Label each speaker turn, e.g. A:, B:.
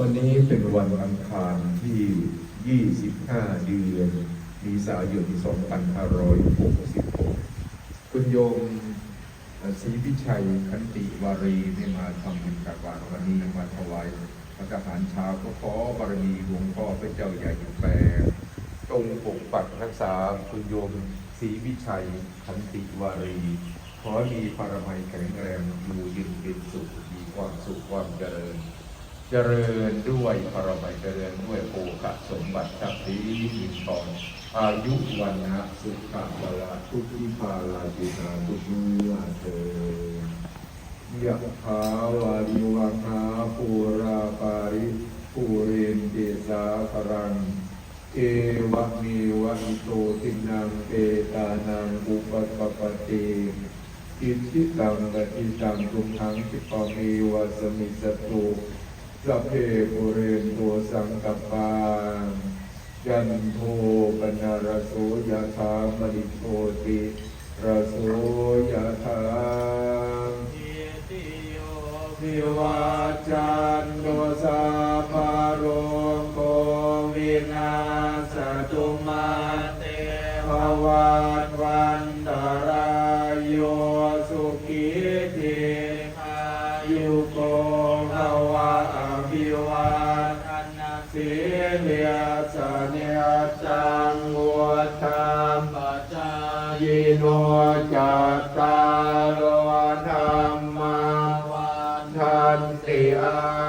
A: วันนี้เป็นวันอังคารที่ 25 เดือนมีสายน2566 คุณโยมศรีพิชัยขันติวารีได้มาทำบุญตักบาตรวันนี้มาถวายพระทหารช้าก็ขอบารมีหลวงพ่อพระเจ้าใหญ่อยู่แปรงปกปักรักษาคุณโยมศรีวิชัยขันติวารี ขอมีปรมัยแข็งแรงอยู่ยืนเป็นสุขมีความสุขความเจริญ เจริญด้วยปรมัยเจริญด้วยโภคสมบัติทรัพย์สินมีทองอายุวันนะสุขะวลาทุกทิพาลาจินาทุกเมื่อเธอยะขาวาริวังหาปูราปาริปูเรนเตสาครัง เอวะเมวะอิโตตินังเปตานังอุปปปปติอิทิตังกติตังทุมหังคิปะเมวะสมิสตุ สัพเพปุเรนตัวสังกปายันโทปนารโสยถามณิโชติรโสยถา
B: อิติโย
A: วิวัจจันโตสาภาโรโควินาสตุมา
B: เต
A: ภวันวันตรายโยสุขีติ
B: ภา
A: ยุโก สเนจังวัฏาม
B: ปัจจา
A: ยิโนจัตตารโอธรรมา
B: วัน
A: ทันติอา